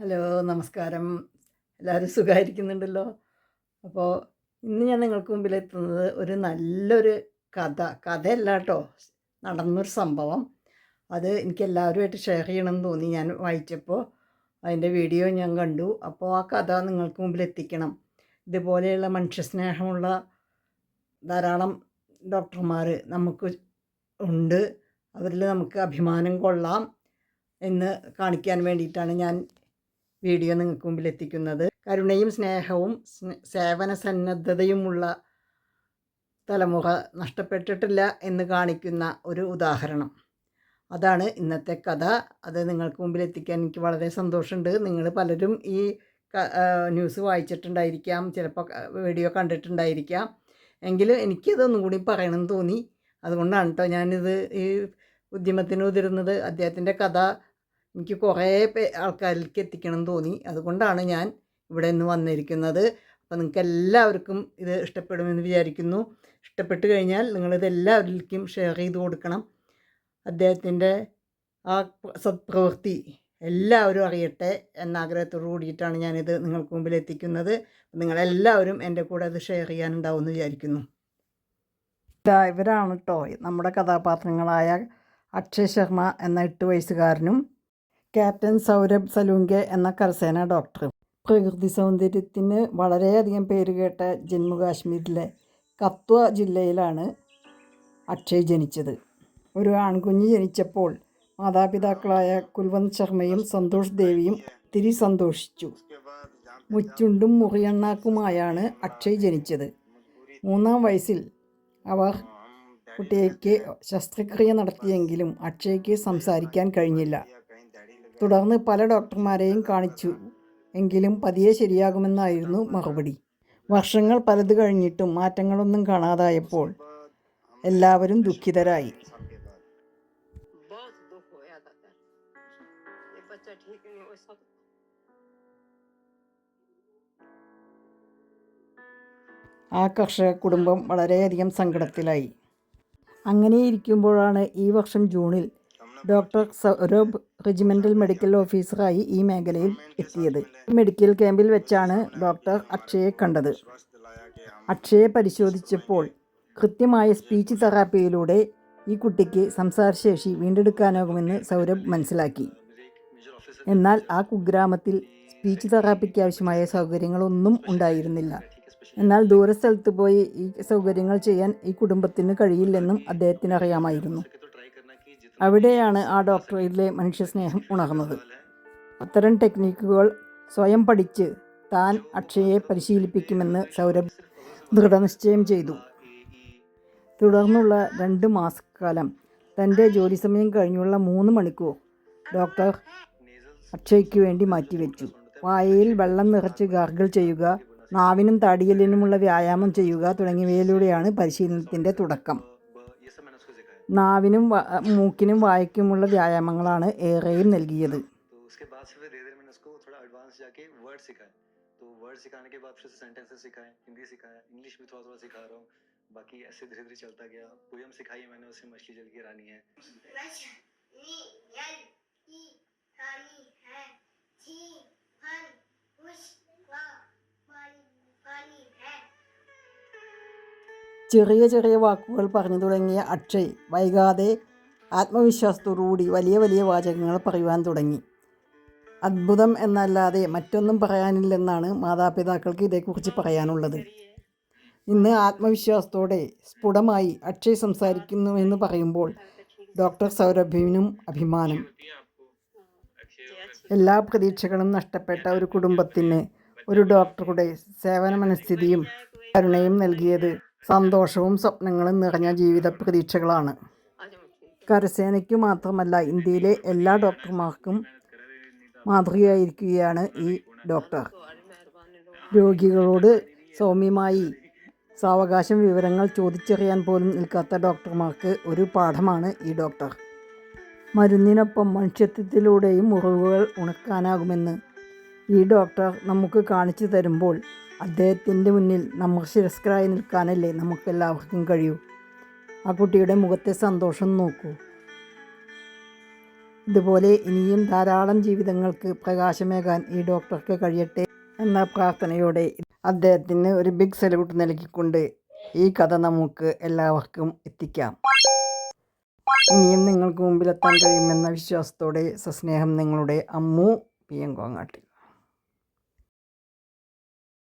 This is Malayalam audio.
ഹലോ നമസ്കാരം. എല്ലാവരും സുഖമായിരിക്കുന്നുണ്ടല്ലോ അപ്പോൾ ഇന്ന് ഞാൻ നിങ്ങൾക്ക് മുമ്പിൽ എത്തുന്നത് ഒരു നല്ലൊരു കഥ. കഥയല്ല കേട്ടോ നടന്നൊരു സംഭവം. അത് എനിക്ക് എല്ലാവരുമായിട്ട് ഷെയർ ചെയ്യണമെന്ന് തോന്നി ഞാൻ വായിച്ചപ്പോൾ അതിന്റെ വീഡിയോ ഞാൻ കണ്ടു. അപ്പോൾ ആ കഥ നിങ്ങൾക്ക് മുമ്പിൽ എത്തിക്കണം. ഇതുപോലെയുള്ള മനുഷ്യസ്നേഹമുള്ള ധാരാളം ഡോക്ടർമാർ നമുക്ക് ഉണ്ട്. അവരിൽ നമുക്ക് അഭിമാനം കൊള്ളാം എന്ന് കാണിക്കാൻ വേണ്ടിയിട്ടാണ് ഞാൻ വീഡിയോ നിങ്ങൾക്ക് മുമ്പിൽ എത്തിക്കുന്നത് കരുണയും സ്നേഹവും സ്ന- സേവന സന്നദ്ധതയുമുള്ള തലമുറ നഷ്ടപ്പെട്ടിട്ടില്ല എന്ന് കാണിക്കുന്ന ഒരു ഉദാഹരണം. അതാണ് ഇന്നത്തെ കഥ. അത് നിങ്ങൾക്ക് മുമ്പിൽ എത്തിക്കാൻ എനിക്ക് വളരെ സന്തോഷമുണ്ട്. നിങ്ങൾ പലരും ഈ ന്യൂസ് വായിച്ചിട്ടുണ്ടായിരിക്കാം. ചിലപ്പോൾ വീഡിയോ കണ്ടിട്ടുണ്ടായിരിക്കാം. എങ്കിലും എനിക്കിതൊന്നും കൂടി പറയണമെന്ന് തോന്നി. അതുകൊണ്ടാണ് കേട്ടോ ഞാനിത് ഈ ഉദ്യമത്തിന് ഉതിരുന്നത്. അദ്ദേഹത്തിന്റെ കഥ എനിക്ക് കുറേ പേ ആൾക്കാരിലേക്ക് എത്തിക്കണം തോന്നി. അതുകൊണ്ടാണ് ഞാൻ ഇവിടെ നിന്ന് വന്നിരിക്കുന്നത്. അപ്പോൾ നിങ്ങൾക്ക് എല്ലാവർക്കും ഇത് ഇഷ്ടപ്പെടുമെന്ന് വിചാരിക്കുന്നു. ഇഷ്ടപ്പെട്ട് കഴിഞ്ഞാൽ നിങ്ങളിത് എല്ലാവരിലേക്കും ഷെയർ ചെയ്ത് കൊടുക്കണം. അദ്ദേഹത്തിന്റെ ആ പ്ര- സത്പ്രവൃത്തി എല്ലാവരും അറിയട്ടെ എന്ന ആഗ്രഹത്തോടു കൂടിയിട്ടാണ് ഞാനിത് നിങ്ങൾക്ക് മുമ്പിൽ എത്തിക്കുന്നത്. നിങ്ങളെല്ലാവരും എന്റെ കൂടെ അത് ഷെയർ ചെയ്യാനുണ്ടാവും എന്ന് വിചാരിക്കുന്നു. ഇതാ ഇവരാണ് കേട്ടോ നമ്മുടെ കഥാപാത്രങ്ങളായ അക്ഷയ് ശർമ്മ എന്ന എട്ട് വയസ്സുകാരനും ക്യാപ്റ്റൻ സൗരഭ് സലൂങ്കെ എന്ന കരസേന ഡോക്ടർ. പ്രകൃതി സൗന്ദര്യത്തിന് വളരെയധികം പേരുകേട്ട ജമ്മു കാശ്മീരിലെ കത്വ ജില്ലയിലാണ് അക്ഷയ് ജനിച്ചത്. ഒരു ആൺകുഞ്ഞ് ജനിച്ചപ്പോൾ മാതാപിതാക്കളായ കുൽവന്ത് ശർമ്മയും സന്തോഷ് ദേവിയും ഒത്തിരി സന്തോഷിച്ചു. മുച്ചുണ്ടും മുറിയണ്ണാക്കുമായാണ് അക്ഷയ് ജനിച്ചത്. മൂന്നാം വയസ്സിൽ അവർ കുട്ടിയേക്ക് ശസ്ത്രക്രിയ നടത്തിയെങ്കിലും അക്ഷയ്ക്ക് സംസാരിക്കാൻ കഴിഞ്ഞില്ല. തുടർന്ന് പല ഡോക്ടർമാരെയും കാണിച്ചു. എങ്കിലും പതിയെ ശരിയാകുമെന്നായിരുന്നു മറുപടി. വർഷങ്ങൾ പലത് കഴിഞ്ഞിട്ടും മാറ്റങ്ങളൊന്നും കാണാതായപ്പോൾ എല്ലാവരും ദുഃഖിതരായി. ആ കർഷക കുടുംബം വളരെയധികം സങ്കടത്തിലായി. അങ്ങനെയിരിക്കുമ്പോഴാണ് ഈ വർഷം ജൂണിൽ ഡോക്ടർ സൗരഭ് റെജിമെന്റൽ മെഡിക്കൽ ഓഫീസറായി ഈ മേഖലയിൽ എത്തിയത്. മെഡിക്കൽ ക്യാമ്പിൽ വെച്ചാണ് ഡോക്ടർ അക്ഷയെ കണ്ടത്. അക്ഷയെ പരിശോധിച്ചപ്പോൾ കൃത്യമായ സ്പീച്ച് തെറാപ്പിയിലൂടെ ഈ കുട്ടിക്ക് സംസാരശേഷി വീണ്ടെടുക്കാനാകുമെന്ന് സൗരഭ് മനസ്സിലാക്കി. എന്നാൽ ആ കുഗ്രാമത്തിൽ സ്പീച്ച് തെറാപ്പിക്ക് ആവശ്യമായ സൗകര്യങ്ങളൊന്നും ഉണ്ടായിരുന്നില്ല. എന്നാൽ ദൂരസ്ഥലത്ത് പോയി ഈ സൗകര്യങ്ങൾ ചെയ്യാൻ ഈ കുടുംബത്തിന് കഴിയില്ലെന്നും അദ്ദേഹത്തിന് അറിയാമായിരുന്നു അവിടെയാണ് ആ ഡോക്ടറിലെ മനുഷ്യസ്നേഹം ഉണർന്നത്. അത്തരം ടെക്നിക്കുകൾ സ്വയം പഠിച്ച് താൻ അക്ഷയെ പരിശീലിപ്പിക്കുമെന്ന് സൗരഭ് ദൃഢനിശ്ചയം ചെയ്തു. തുടർന്നുള്ള രണ്ട് മാസക്കാലം തന്റെ ജോലി സമയം കഴിഞ്ഞുള്ള മൂന്ന് മണിക്കൂർ ഡോക്ടർ അക്ഷയ്ക്ക് വേണ്ടി മാറ്റിവെച്ചു. വായയിൽ വെള്ളം നിറച്ച് ഗാർഗിൾ ചെയ്യുക നാവിനും താടിയലിനുമുള്ള വ്യായാമം ചെയ്യുക തുടങ്ങിയവയിലൂടെയാണ് പരിശീലനത്തിന്റെ തുടക്കം. നാവിനും വ- മൂക്കിനും വായയ്ക്കുമുള്ള വ്യായാമങ്ങളാണ് ഏറെയും നൽകിയത് तो उसके बाद से फिर धीरे धीरे मैंने उसको थोड़ा एडवांस जाके वर्ड सिखाए तो वर्ड सिखाने के बाद फिर उसे सेंटेंसेस सिखाए हिंदी सिखाया इंग्लिश भी थोड़ा थोड़ा सिखा रहा हूँ बाकी ऐसे धीरे धीरे चलता गया पोयम सिखाई मैंने उसे मछली जल की रानी है मछली जल की रानी है ചെറിയ ചെറിയ വാക്കുകൾ പറഞ്ഞു തുടങ്ങിയ അക്ഷയ് വൈകാതെ ആത്മവിശ്വാസത്തോടുകൂടി വലിയ വലിയ വാചകങ്ങൾ പറയുവാൻ തുടങ്ങി. അത്ഭുതം എന്നല്ലാതെ മറ്റൊന്നും പറയാനില്ലെന്നാണ് മാതാപിതാക്കൾക്ക് ഇതേക്കുറിച്ച് പറയാനുള്ളത്. ഇന്ന് ആത്മവിശ്വാസത്തോടെ സ്ഫുടമായി അക്ഷയ് സംസാരിക്കുന്നുവെന്ന് പറയുമ്പോൾ ഡോക്ടർ സൗരഭിനും അഭിമാനം. എല്ലാ പ്രതീക്ഷകളും നഷ്ടപ്പെട്ട ഒരു കുടുംബത്തിന് ഒരു ഡോക്ടറുടെ സേവന മനസ്ഥിതിയും കരുണയും നൽകിയത് സന്തോഷവും സ്വപ്നങ്ങളും നിറഞ്ഞ ജീവിത പ്രതീക്ഷകളാണ്. കരസേനയ്ക്ക് മാത്രമല്ല ഇന്ത്യയിലെ എല്ലാ ഡോക്ടർമാർക്കും മാതൃകയായിരിക്കുകയാണ് ഈ ഡോക്ടർ. രോഗികളോട് സൗമ്യമായി സാവകാശം വിവരങ്ങൾ ചോദിച്ചറിയാൻ പോലും നിൽക്കാത്ത ഡോക്ടർമാർക്ക് ഒരു പാഠമാണ് ഈ ഡോക്ടർ. മരുന്നിനൊപ്പം മനുഷ്യത്വത്തിലൂടെയും മുറിവുകൾ ഉണക്കാനാകുമെന്ന് ഈ ഡോക്ടർ നമുക്ക് കാണിച്ചു തരുമ്പോൾ അദ്ദേഹത്തിന്റെ മുന്നിൽ നമ്മൾ ശിരസ്കരായി നിൽക്കാനല്ലേ നമുക്കെല്ലാവർക്കും കഴിയൂ. ആ കുട്ടിയുടെ മുഖത്തെ സന്തോഷം നോക്കൂ. ഇതുപോലെ ഇനിയും ധാരാളം ജീവിതങ്ങൾക്ക് പ്രകാശമേകാൻ ഈ ഡോക്ടർക്ക് കഴിയട്ടെ എന്ന പ്രാർത്ഥനയോടെ അദ്ദേഹത്തിന് ഒരു ബിഗ് സല്യൂട്ട് നൽകിക്കൊണ്ട് ഈ കഥ നമുക്ക് എല്ലാവർക്കും എത്തിക്കാം. ഇനിയും നിങ്ങൾക്ക് മുമ്പിലെത്താൻ കഴിയുമെന്ന വിശ്വാസത്തോടെ സസ്നേഹം നിങ്ങളുടെ അമ്മു പി എൻ കോങ്ങാട്ടിൽ